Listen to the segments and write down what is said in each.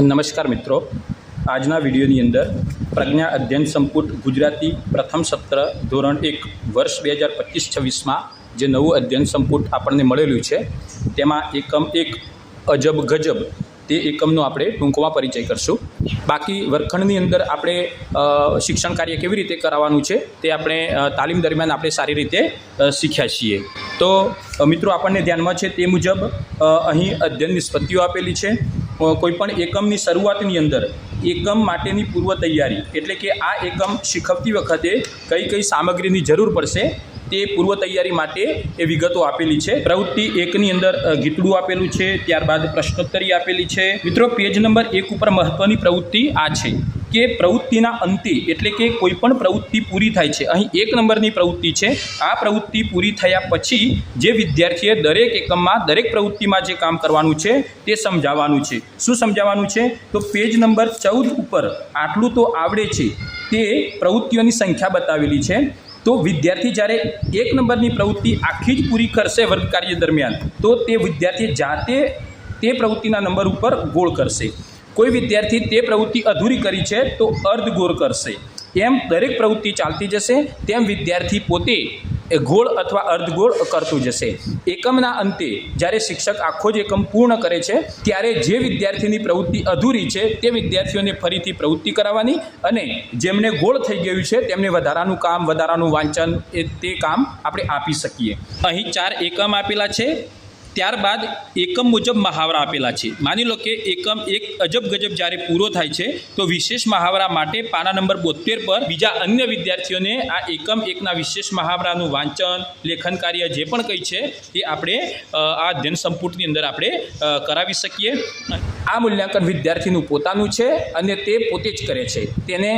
નમસ્કાર મિત્રો. આજના વિડીયોની અંદર પ્રજ્ઞા અધ્યયન સંપુટ ગુજરાતી પ્રથમ સત્ર ધોરણ એક વર્ષ બે હજાર પચીસ છવ્વીસમાં જે નવું અધ્યયન સંપુટ આપણને મળેલું છે, તેમાં એકમ એક અજબ ગજબ તે એકમનો આપણે ટૂંકમાં પરિચય કરશું. બાકી વર્ગખંડની અંદર આપણે શિક્ષણ કાર્ય કેવી રીતે કરાવવાનું છે તે આપણે તાલીમ દરમિયાન આપણે સારી રીતે શીખ્યા છીએ. તો મિત્રો આપણને ધ્યાનમાં છે તે મુજબ અહીં અધ્યયન નિષ્પત્તિઓ આપેલી છે. કોઈપણ એકમની શરૂઆતની અંદર, એકમ માટેની પૂર્વ તૈયારી, એટલે કે આ એકમ શીખવતી વખતે કઈ કઈ સામગ્રીની જરૂર પડશે, તે પૂર્વ તૈયારી માટે એ વિગતો આપેલી છે. પ્રવૃત્તિ એકની અંદર ગીતડું આપેલું છે, ત્યારબાદ પ્રશ્નોત્તરી આપેલી છે. મિત્રો, પેજ નંબર એક ઉપર મહત્વની પ્રવૃત્તિ આ છે. કે પ્રવૃત્તિના અંતે, એટલે કે કોઈ પણ પ્રવૃત્તિ પૂરી થાય છે. અહીં એક નંબરની પ્રવૃત્તિ છે. આ પ્રવૃત્તિ પૂરી થયા પછી જે વિદ્યાર્થીએ દરેક એકમમાં, દરેક પ્રવૃત્તિમાં જે કામ કરવાનું છે, તે સમજાવવાનું છે. શું સમજાવવાનું છે? તો પેજ નંબર ચૌદ ઉપર આટલું તો આવડે છે. તે પ્રવૃત્તિઓની સંખ્યા બતાવેલી છે. તો વિદ્યાર્થી જ્યારે એક નંબરની પ્રવૃત્તિ આખી જ પૂરી કરશે વર્ગ કાર્ય દરમિયાન, તો તે વિદ્યાર્થી જાતે તે પ્રવૃત્તિના નંબર ઉપર ગોળ કરશે. કોઈ વિદ્યાર્થી તે પ્રવૃત્તિ અધૂરી કરી છે તો અર્ધ ગોળ કરશે. એમ દરેક પ્રવૃત્તિ ચાલતી જશે, તેમ વિદ્યાર્થી પોતે ગોળ અથવા અર્ધગોળ કરતું જશે. એકમના અંતે જ્યારે શિક્ષક આખો જ એકમ પૂર્ણ કરે છે, ત્યારે જે વિદ્યાર્થીની પ્રવૃત્તિ અધૂરી છે, તે વિદ્યાર્થીઓને ફરીથી પ્રવૃત્તિ કરાવવાની અને જેમને ગોળ થઈ ગયું છે, તેમને વધારાનું કામ, વધારાનું વાંચન એ તે કામ આપણે આપી શકીએ. અહીં ચાર એકમ આપેલા છે. ત્યારબાદ એકમ મુજબ મહાવરા આપેલા છે. માની લો કે એકમ એક અજબ ગજબ જ્યારે પૂરો થાય છે, તો વિશેષ મહાવરા માટે પાના નંબર બોતેર પર બીજા અન્ય વિદ્યાર્થીઓને આ એકમ એકના વિશેષ મહાવરાનું વાંચન, લેખન કાર્ય જે પણ કંઈ છે, એ આપણે આ અધ્યયન સંપુટની અંદર આપણે કરાવી શકીએ. આ મૂલ્યાંકન વિદ્યાર્થીનું પોતાનું છે અને તે પોતે જ કરે છે. તેને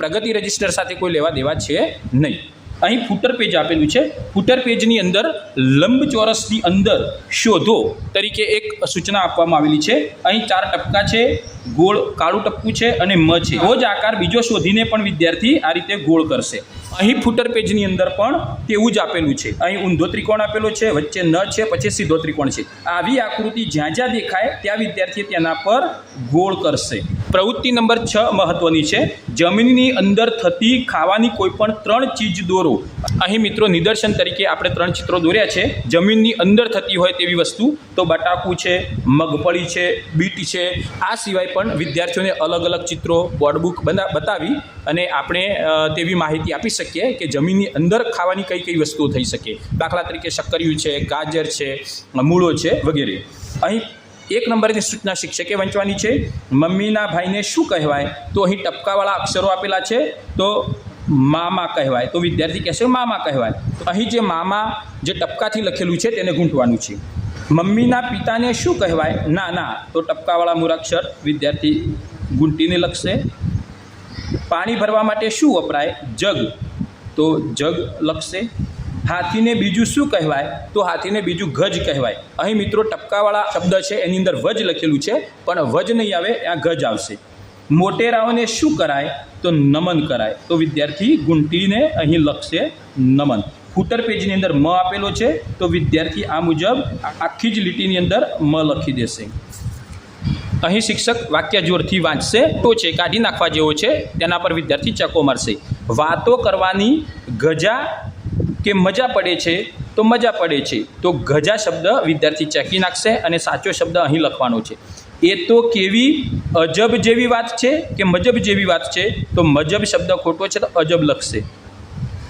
પ્રગતિ રજિસ્ટર સાથે કોઈ લેવા દેવા છે નહીં. અહીં ફૂટર પેજ આપેલું છે. ફૂટર પેજની અંદર લંબચોરસની અંદર શોધો તરીકે એક સૂચના આપવામાં આવેલી છે. અહીં ચાર ટપકા છે, ગોળ કાળું ટપકું છે અને મ છે. રોજ આકાર બીજો શોધીને પણ વિદ્યાર્થી આ રીતે ગોળ કરશે. અહીં ફૂટર પેજની અંદર પણ તેવું જ આપેલું છે. અહીં ઊંધો ત્રિકોણ આપેલો છે, વચ્ચે ન છે, પછી સીધો ત્રિકોણ છે. આવી આકૃતિ જ્યાં જ્યાં દેખાય ત્યાં વિદ્યાર્થી તેના પર ગોળ કરશે. પ્રવૃત્તિ નંબર છ મહત્વની છે. જમીનની અંદર થતી ખાવાની કોઈપણ ત્રણ ચીજ દોરો. અહીં મિત્રો નિદર્શન તરીકે આપણે ત્રણ ચિત્રો દોર્યા છે. જમીનની અંદર થતી હોય તેવી વસ્તુ તો બટાકું છે, મગફળી છે, બીટ છે. આ સિવાય પણ વિદ્યાર્થીઓને અલગ અલગ ચિત્રો, બોર્ડબુક બતાવી અને આપણે તેવી માહિતી આપી શકીએ કે જમીનની અંદર ખાવાની કઈ કઈ વસ્તુઓ થઈ શકે. દાખલા તરીકે શક્કરિયું છે, ગાજર છે મૂળો છે વગેરે. અહીં એક નંબરની સૂચના શિક્ષકે વંચવાની છે. મમ્મીના ભાઈને શું કહેવાય? તો અહીં ટપકાવાળા અક્ષરો આપેલા છે. તો મામા કહેવાય. તો વિદ્યાર્થી કહેશે મામા કહેવાય. તો અહીં જે મામા જે ટપકાથી લખેલું છે તેને ગૂંઠવાનું છે. મમ્મીના પિતાને શું કહેવાય? ના ના. તો ટપકાવાળા મૂળાક્ષર વિદ્યાર્થી ગૂંટીને લખશે. પાણી ભરવા માટે શું વપરાય? જગ. તો જગ લખશે. હાથીને બીજું શું કહેવાય? તો હાથીને બીજું ગજ કહેવાય. અહીં મિત્રો ટપકાવાળા શબ્દ છે, એની અંદર વજ લખેલું છે, પણ વજ નહીં આવે ત્યાં ગજ આવશે. મોટેરાઓને શું કરાય? તો નમન કરાય. તો વિદ્યાર્થી ગુંટીને અહીં લખશે નમન. ફૂટર પેજની અંદર મ આપેલો છે, તો વિદ્યાર્થી આ મુજબ આખી જ લીટીની અંદર મ લખી દેશે. અહીં શિક્ષક વાક્ય જોરથી વાંચશે. તો છે, કાઢી નાખવા જેવો છે, તેના પર વિદ્યાર્થી ચકો મારશે. વાતો કરવાની ગજા કે મજા પડે છે, તો મજા પડે છે. તો ગજા શબ્દ વિદ્યાર્થી ચેકી નાખશે અને સાચો શબ્દ અહીં લખવાનો છે. એ તો કેવી અજબ જેવી વાત છે કે મજબ જેવી વાત છે? તો મજબ શબ્દ ખોટો છે તો અજબ લખશે.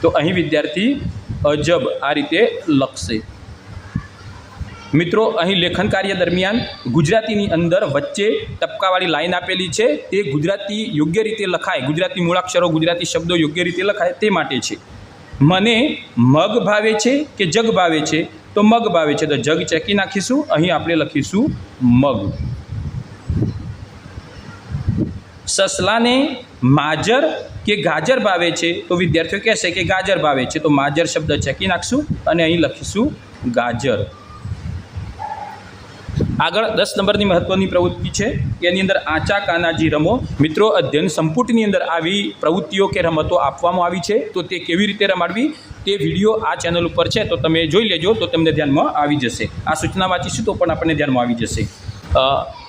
તો અહીં વિદ્યાર્થી અજબ આ રીતે લખશે. મિત્રો, અહીં લેખન કાર્ય દરમિયાન ગુજરાતીની અંદર વચ્ચે ટપકાવાળી લાઈન આપેલી છે. તે ગુજરાતી યોગ્ય રીતે લખાય. ગુજરાતી મૂળાક્ષરો, ગુજરાતી શબ્દો યોગ્ય રીતે લખાય તે માટે છે. મને મગ ભાવે છે કે જગ ભાવે છે? તો મગ ભાવે છે. તો જગ ચેકી નાખીશું. અહીં આપણે લખીશું મગ. સસલાને માજર કે ગાજર ભાવે છે? તો વિદ્યાર્થીઓ કહેશે કે ગાજર ભાવે છે. તો માજર શબ્દ ચેકી નાખશું અને અહીં લખીશું ગાજર. આગળ દસ નંબરની મહત્ત્વની પ્રવૃત્તિ છે એની અંદર આચા કાનાજી રમો. મિત્રો, અધ્યયન સંપુટની અંદર આવી પ્રવૃત્તિઓ કે રમતો આપવામાં આવી છે. તો તે કેવી રીતે રમાડવી? તે વીડિયો આ ચેનલ ઉપર છે. તો તમે જોઈ લેજો, તો તમને ધ્યાનમાં આવી જશે. આ સૂચના વાંચીશું તો પણ આપણને ધ્યાનમાં આવી જશે.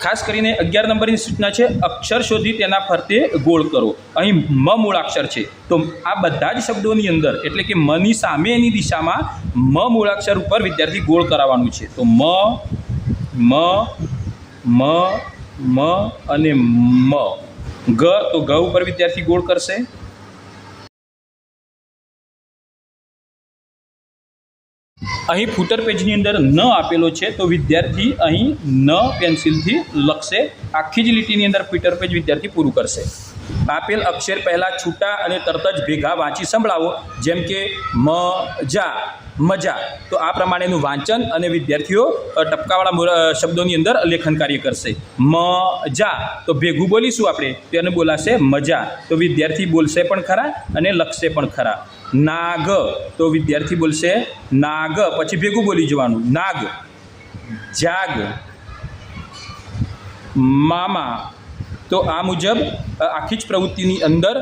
ખાસ કરીને અગિયાર નંબરની સૂચના છે, અક્ષર શોધી તેના ફરતે ગોળ કરો. અહીં મ મૂળાક્ષર છે. તો આ બધા જ શબ્દોની અંદર, એટલે કે મની સામેની દિશામાં મ મૂળાક્ષર ઉપર વિદ્યાર્થી ગોળ કરાવવાનું છે. તો મ મ મ મ અને મ. ગ તો ગ ઉપર વિદ્યાર્થી ગોળ કરશે. અહીં ફૂટર પેજની અંદર ન આપેલો છે તો વિદ્યાર્થી અહીં ન પેન્સિલથી લખશે. આખી જ લીટીની અંદર ફૂટર પેજ વિદ્યાર્થી પૂરું કરશે. આપેલ અક્ષર પહેલાં છૂટા અને તરત જ ભેગા વાંચી સંભળાવો. જેમ કે મ જા મજા. તો આ પ્રમાણેનું વાંચન અને વિદ્યાર્થીઓ ટપકાવાળા શબ્દોની અંદર લેખન કાર્ય કરશે. મ જા તો ભેગું બોલીશું આપણે. તેને બોલાશે મજા. તો વિદ્યાર્થી બોલશે પણ ખરા અને લખશે પણ ખરા. નાગ. તો વિદ્યાર્થી બોલશે નાગ. પછી ભેગું બોલી જવાનું. નાગ. જાગ. મામા. તો આ મુજબ આખી જ પ્રવૃત્તિની અંદર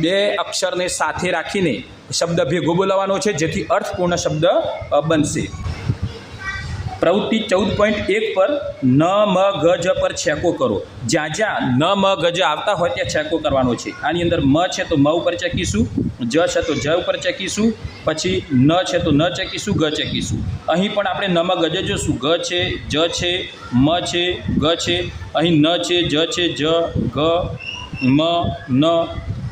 બે અક્ષરને સાથે રાખીને શબ્દ ભેગો બોલાવવાનો છે, જેથી અર્થપૂર્ણ શબ્દ બનશે. પ્રવૃત્તિ ચૌદ પોઈન્ટ એક પર ન મ ગજ પર છેકો કરો. જ્યાં જ્યાં ન મ ગજ આવતા હોય ત્યાં છેકો કરવાનો છે. આની અંદર મ છે તો મ ઉપર ચેકીશું, જ છે તો જ ઉપર ચેકીશું, પછી ન છે તો ન ચેકીશું, ગ ચેકીશું. અહીં પણ આપણે ન મ ગજ જોશું. ગ છે, જ છે, મ છે, ગ છે. અહીં ન છે, જ છે, જ, ગ, મ, ન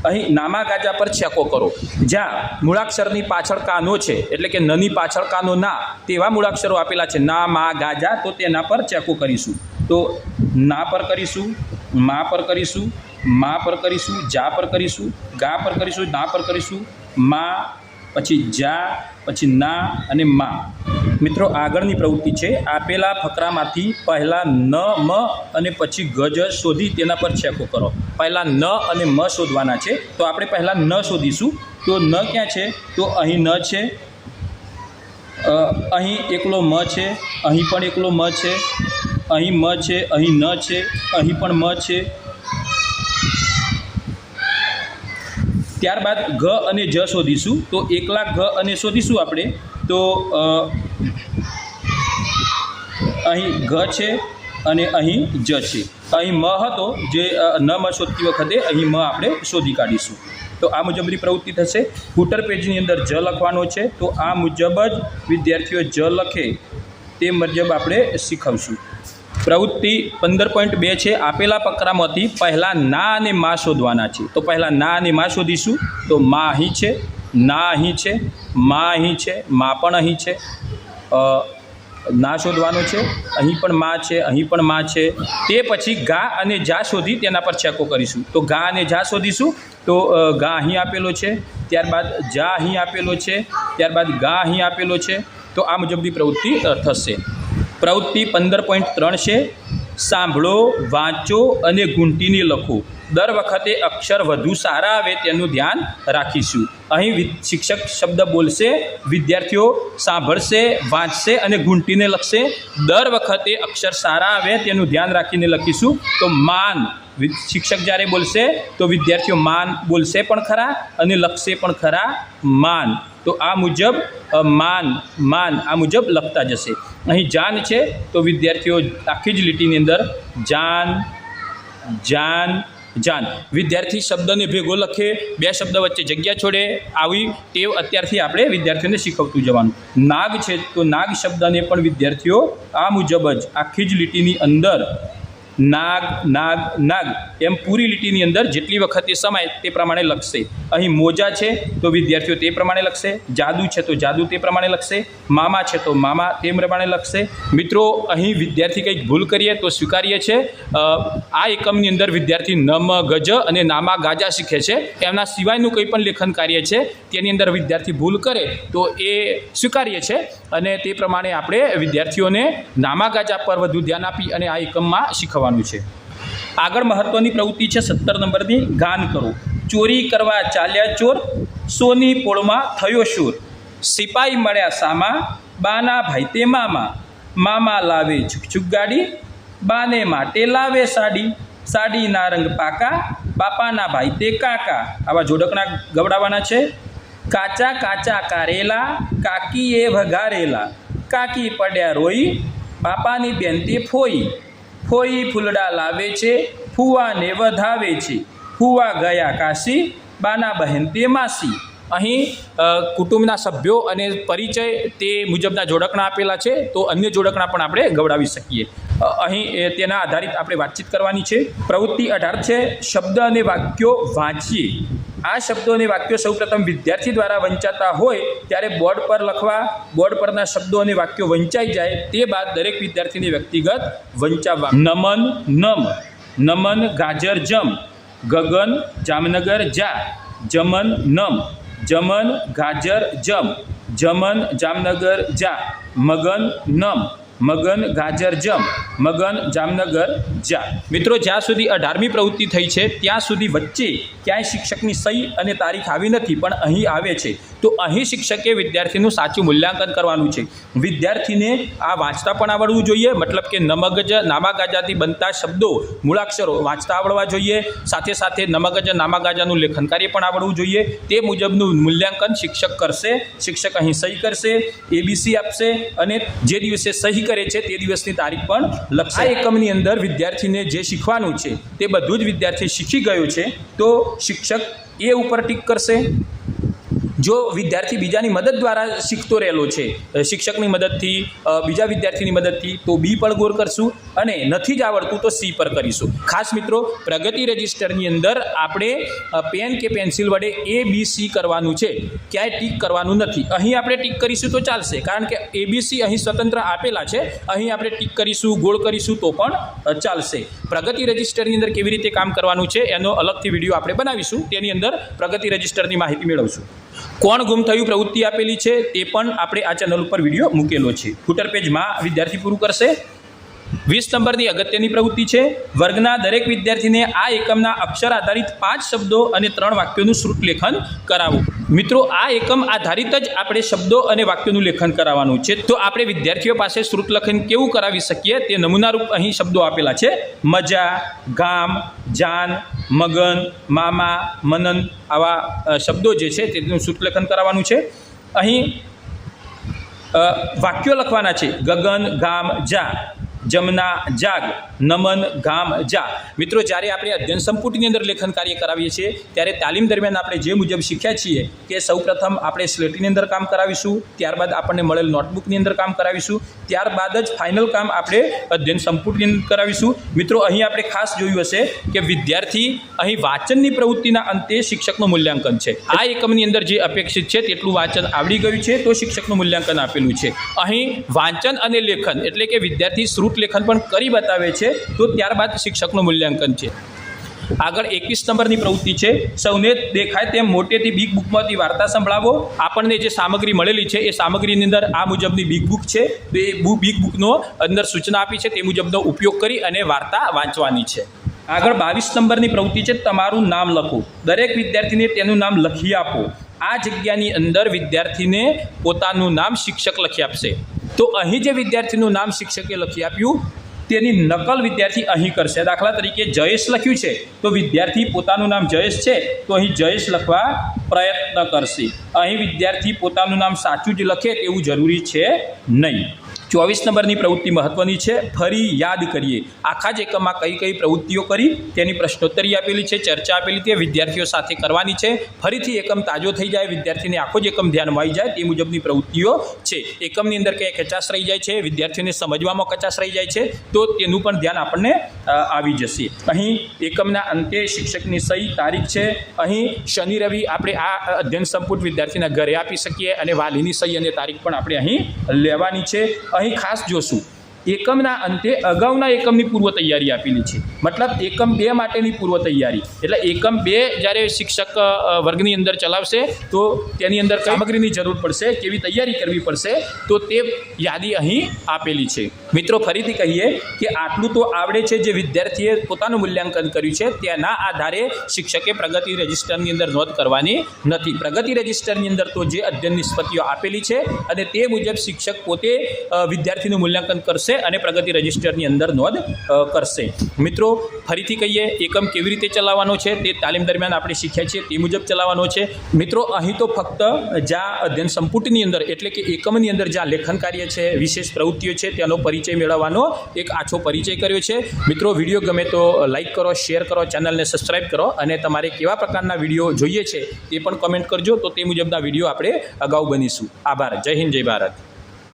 અહીં નામા ગાજા પર છેકો કરો. જ્યાં મૂળાક્ષરની પાછળ કાનો છે, એટલે કે નની પાછળ કાનો ના, તેવા મૂળાક્ષરો આપેલા છે. ના, મા, ગાજા, તો તેના પર ચેકો કરીશું. તો ના પર કરીશું, મા પર કરીશું, મા પર કરીશું, જા પર કરીશું, ગા પર કરીશું, ના પર કરીશું, મા પછી જા, પછી ના અને મા. મિત્રો, આગળની પ્રવૃત્તિ છે, આપેલા ફકરામાંથી પહેલાં ન, મ અને પછી ગજ શોધી તેના પર છેકો કરો. પહેલાં ન અને મ શોધવાના છે. તો આપણે પહેલાં ન શોધીશું. તો ન ક્યાં છે? તો અહીં ન છે. અહીં એકલો મ છે, અહીં પણ એકલો મ છે, અહીં મ છે, અહીં ન છે, અહીં પણ મ છે ત્યારબાદ ઘ અને જ શોધીશું. તો એકલા ઘ અને શોધીશું આપણે. તો અહીં ઘ છે અને અહીં જ છે. અહીં મ હતો, જે ન મ શોધતી વખતે અહીં મ આપણે શોધી કાઢીશું. તો આ મુજબની પ્રવૃત્તિ થશે. ફૂટર પેજની અંદર જ લખવાનો છે. તો આ મુજબ જ વિદ્યાર્થીઓ જ લખે તે મુજબ આપણે શીખવશું. પ્રવૃત્તિ પંદર પોઈન્ટ બે છે. આપેલા ફકરામાંથી પહેલાં ના અને મા શોધવાના છે. તો પહેલાં ના અને મા શોધીશું. તો મા અહીં છે, ના અહીં છે, મા અહીં છે, મા પણ અહીં છે. ના શોધવાનો છે, અહીં પણ મા છે, અહીં પણ મા છે. તે પછી ગા અને જા શોધી તેના પર ચેકો કરીશું. તો ગા અને જા શોધીશું. તો ગા અહીં આપેલો છે. ત્યારબાદ જા અહીં આપેલો છે. ત્યારબાદ ગા અહીં આપેલો છે. તો આ મુજબની પ્રવૃત્તિ થશે. પ્રવૃત્તિ પંદર પોઈન્ટ ત્રણ છે. સાંભળો, વાંચો અને ઘૂંટીને લખો. દર વખતે અક્ષર વધુ સારા આવે તેનું ધ્યાન રાખીશું. અહીં શિક્ષક શબ્દ બોલશે, વિદ્યાર્થીઓ સાંભળશે, વાંચશે અને ઘૂંટીને લખશે. દર વખતે અક્ષર સારા આવે તેનું ધ્યાન રાખીને લખીશું. તો માન શિક્ષક જ્યારે બોલશે, તો વિદ્યાર્થીઓ માન બોલશે પણ ખરા અને લખશે પણ ખરા માન. તો આ મુજબ માન માન આ મુજબ લખતા જશે. અહીં જાન છે તો વિદ્યાર્થીઓ આખી જ લીટીની અંદર જાન જાન જાન. વિદ્યાર્થી શબ્દને ભેગો લખે, બે શબ્દ વચ્ચે જગ્યા છોડે, આવી ટેવ અત્યારથી આપણે વિદ્યાર્થીઓને શીખવતું જવાનું. નાગ છે તો નાગ શબ્દને પણ વિદ્યાર્થીઓ આ મુજબ જ આખી જ લીટીની અંદર નાગ નાગ નાગ એમ પૂરી લીટીની અંદર જેટલી વખત એ સમાય તે પ્રમાણે લખશે. અહીં મોજા છે તો વિદ્યાર્થીઓ તે પ્રમાણે લખશે, જાદુ છે તો જાદુ તે પ્રમાણે લખશે, મામા છે તો મામા તે પ્રમાણે લખશે. મિત્રો, અહીં વિદ્યાર્થી કંઈક ભૂલ કરીએ તો સ્વીકારીએ છે આ એકમની અંદર વિદ્યાર્થી નમ, ગજ અને નામા ગાજા શીખે છે. એમના સિવાયનું કંઈ પણ લેખન કાર્ય છે, તેની અંદર વિદ્યાર્થી ભૂલ કરે તો એ સ્વીકારીએ છે અને તે પ્રમાણે આપણે વિદ્યાર્થીઓને નામા ગાજા પર વધુ ધ્યાન આપી અને આ એકમમાં શીખવવાનું છે. આગળ મહત્વની પ્રવૃત્તિ છે સત્તર નંબરની ગાન કરો. ચોરી કરવા ચાલ્યા ચોર, સોની પોળમાં થયો શૂર. સિપાઈ મળ્યા સામા, બાના ભાઈ તે મામા. મામા લાવે ઝુકઝુક ગાડી, બાને માટે લાવે સાડી. સાડીના રંગ પાકા, બાપાના ભાઈ તે કાકા. આવા જોડકણા ગવડાવવાના છે. કાચા કાચા કારેલા, કાકીએ વઘારેલા. કાકી પડ્યા રોઈ, બાપાની બેનતી ફોઈ. ફોઈ ફૂલડા લાવે છે, ફુવાને વધાવે છે. ફુવા ગયા કાશી બાના બહેન તે માસી. અહીં કુટુંબના સભ્યો અને પરિચય તે મુજબના જોડકણા આપેલા છે, તો અન્ય જોડકણા પણ આપણે ગવડાવી શકીએ. અહીં તેના આધારિત આપણે વાતચીત કરવાની છે. પ્રવૃત્તિ અઢાર છે, શબ્દ અને વાક્યો વાંચીએ આ શબ્દો અને વાક્યો સૌપ્રથમ વિદ્યાર્થી દ્વારા વંચાતા હોય ત્યારે બોર્ડ પર લખવા, બોર્ડ પરના શબ્દો અને વાક્યો વંચાઈ જાય તે બાદ દરેક વિદ્યાર્થીને વ્યક્તિગત વંચાવવા. નમન, નમ. નમન, ગાજર, જમ. ગગન, જામનગર, જા. જમન, નમ. જમન, ગાજર, જમ. જમન, જામનગર, જા. મગન, નમ. મગન ગાજર જમ, મગન જામનગર જા. મિત્રો, જ્યાં સુધી અઢારમી પ્રવૃત્તિ થઈ છે, ત્યાં સુધી વચ્ચે ક્યાંય શિક્ષકની સહી અને તારીખ આવી નથી, પણ અહીં આવે છે. તો અહીં શિક્ષકે વિદ્યાર્થીનું સાચું મૂલ્યાંકન કરવાનું છે. વિદ્યાર્થીને આ વાંચતા પણ આવડવું જોઈએ, મતલબ કે નમગજ નામાગાજાથી બનતા શબ્દો, મૂળાક્ષરો વાંચતા આવડવા જોઈએ. સાથે સાથે નમગજ નામાગાજાનું લેખન કાર્ય પણ આવડવું જોઈએ. તે મુજબનું મૂલ્યાંકન શિક્ષક કરશે, શિક્ષક અહીં સહી કરશે એબીસી આપશે અને જે દિવસે સહી કરે છે તે દિવસની તારીખ પણ લખશે. એકમની અંદર વિદ્યાર્થીને જે શીખવાનું છે તે બધું જ વિદ્યાર્થી શીખી ગયું છે. તો શિક્ષક એ ઉપર ટીક કરશે? જો વિદ્યાર્થી બીજાની મદદ દ્વારા શીખતો રહેલો છે શિક્ષકની મદદથી બીજા વિદ્યાર્થીની મદદથી, તો બી પર ગોર કરશું અને નથી જ આવડતું તો સી પર કરીશું. ખાસ મિત્રો, પ્રગતિ રજિસ્ટરની અંદર આપણે પેન કે પેન્સિલ વડે એ, બી, સી કરવાનું છે. ક્યાંય ટીક કરવાનું નથી. અહીં આપણે ટીક કરીશું તો ચાલશે. કારણ કે એબીસી અહીં સ્વતંત્ર આપેલા છે. અહીં આપણે ટીક કરીશું, ગોળ કરીશું તો પણ ચાલશે. પ્રગતિ રજિસ્ટરની અંદર કેવી રીતે કામ કરવાનું છે, એનો અલગથી વીડિયો આપણે બનાવીશું. તેની અંદર પ્રગતિ રજિસ્ટરની માહિતી મેળવશું. કોણ ગુમ થયું પ્રવૃત્તિ આપેલી છે તે પણ આપણે આ ચેનલ ઉપર વીડિયો મૂકેલો છે. ફૂટર પેજમાં વિદ્યાર્થી પૂરું કરશે. વીસ નંબરની અગત્યની પ્રવૃત્તિ છે. વર્ગના દરેક વિદ્યાર્થીને આ એકમના અક્ષર આધારિત પાંચ શબ્દો અને ત્રણ વાક્યોનું શ્રુત લેખન કરાવવું મિત્રો, આ એકમ આધારિત જ આપણે શબ્દો અને વાક્યોનું લેખન કરાવવાનું છે. તો આપણે વિદ્યાર્થીઓ પાસે શ્રુત લેખન કેવું કરાવી શકીએ તે નમૂનારૂપ અહીં શબ્દો આપેલા છે. મજા, ગામ, જાન, મગન, મામા, મનન આવા શબ્દો જે છે તેનું શ્રુત લેખન કરાવવાનું છે. અહીં વાક્યો લખવાના છે. ગગન, ગામ, જા, જમના, જાગ. નમન ગામ જા. મિત્રો, જ્યારે આપણે અધ્યયન સંપુટની અંદર લેખન કાર્ય કરાવીએ છીએ, ત્યારે તાલીમ દરમિયાન આપણે જે મુજબ શીખ્યા છીએ કે સૌપ્રથમ આપણે સ્લેટીની અંદર કામ કરાવીશું, ત્યારબાદ આપણને મળેલ નોટબુકની અંદર કામ કરાવીશું, ત્યારબાદ જ ફાઇનલ કામ આપણે અધ્યયન સંપુટની અંદર કરાવીશું. મિત્રો, અહીં આપણે ખાસ જોયું હશે કે વિદ્યાર્થી અહીં વાંચનની પ્રવૃત્તિના અંતે શિક્ષકનું મૂલ્યાંકન છે. આ એકમની અંદર જે અપેક્ષિત છે તેટલું વાંચન આવડી ગયું છે, તો શિક્ષકનું મૂલ્યાંકન આપેલું છે. અહીં વાંચન અને લેખન એટલે કે વિદ્યાર્થી શ્રુત લેખન પણ કરી બતાવે છે તો ત્યારબાદ શિક્ષકનું મૂલ્યાંકન છે. આગળ એકવીસ નંબરની પ્રવૃત્તિ છે. સૌને દેખાય તેમ મોટેથી બિગ બુકમાંથી વાર્તા સંભળાવો. આપણને જે સામગ્રી મળેલી છે, એ સામગ્રીની અંદર આ મુજબની બિગ બુક છે. તો એ બિગ બુકનો અંદર સૂચના આપી છે, તે મુજબનો ઉપયોગ કરી અને વાર્તા વાંચવાની છે. આગળ બાવીસ નંબરની પ્રવૃત્તિ છે, તમારું નામ લખો. દરેક વિદ્યાર્થીને તેનું નામ લખી આપો. આ જગ્યાની અંદર વિદ્યાર્થીને પોતાનું નામ શિક્ષક લખી આપશે. તો અહીં જે વિદ્યાર્થીનું નામ શિક્ષકે લખી આપ્યું તેની નકલ વિદ્યાર્થી અહીં કરશે. દાખલા તરીકે જયેશ લખ્યું છે. તો વિદ્યાર્થી પોતાનું નામ જયેશ છે, તો અહીં જયેશ લખવા પ્રયત્ન કરશે. અહીં વિદ્યાર્થી પોતાનું નામ સાચું જ લખે તેવું જરૂરી છે નહીં. ચોવીસ નંબરની પ્રવૃત્તિ મહત્વની છે. ફરી યાદ કરીએ, આખા જ એકમમાં કઈ કઈ પ્રવૃત્તિઓ કરી, તેની પ્રશ્નોત્તરી આપેલી છે, ચર્ચા આપેલી તે વિદ્યાર્થીઓ સાથે કરવાની છે. ફરીથી એકમ તાજો થઈ જાય, વિદ્યાર્થીને આખો જ એકમ ધ્યાનમાં આવી જાય, તે મુજબની પ્રવૃત્તિઓ છે. એકમની અંદર ક્યાંય કચાશ રહી જાય છે, વિદ્યાર્થીઓને સમજવામાં કચાશ રહી જાય છે, તો તેનું પણ ધ્યાન આપણને આવી જશે. અહીં એકમના અંતે શિક્ષકની સહી તારીખ છે. અહીં શનિ રવિ આપણે આ અધ્યયન સંપુટ વિદ્યાર્થીના ઘરે આપી શકીએ અને વાલીની સહી અને તારીખ પણ આપણે અહીં લેવાની છે. અહીં ખાસ જોશું. એકમના અંતે અગાઉના એકમની પૂર્વ તૈયારી આપેલી છે. મતલબ એકમ બે માટેની પૂર્વ તૈયારી. એટલે એકમ બે જ્યારે શિક્ષક વર્ગની અંદર ચલાવશે તો તેની અંદર સામગ્રીની જરૂર પડશે કેવી તૈયારી કરવી પડશે તો તે યાદી અહીં આપેલી છે. મિત્રો ફરીથી કહીએ કે આટલું તો આવડે છે જે વિદ્યાર્થીએ પોતાનું મૂલ્યાંકન કર્યું છે તેના આધારે શિક્ષકે પ્રગતિ રજિસ્ટરની અંદર નોંધ કરવાની નથી. પ્રગતિ રજિસ્ટરની અંદર તો જે અધ્યયન નિષ્પત્તિઓ આપેલી છે અને તે મુજબ શિક્ષક પોતે વિદ્યાર્થીનું મૂલ્યાંકન કરશે કરશે અને પ્રગતિ રજિસ્ટરની અંદર નોંધ કરશે. મિત્રો, ફરીથી કહીએ, એકમ કેવી રીતે ચલાવવાનો છે તે તાલીમ દરમિયાન આપણે શીખ્યા છીએ, તે મુજબ ચલાવવાનો છે. મિત્રો, અહીં તો ફક્ત જ્યાં અધ્યયન સંપુટની અંદર, એટલે કે એકમની અંદર જ્યાં લેખન કાર્ય છે, વિશેષ પ્રવૃત્તિઓ છે તેનો પરિચય મેળવવાનો એક આછો પરિચય કર્યો છે. મિત્રો, વીડિયો ગમે તો લાઇક કરો, શેર કરો, ચેનલને સબસ્ક્રાઈબ કરો અને તમારે કેવા પ્રકારના વીડિયો જોઈએ છે તે પણ કમેન્ટ કરજો. તો તે મુજબના વીડિયો આપણે અગાઉ બનીશું. આભાર. જય હિન્દ, જય ભારત.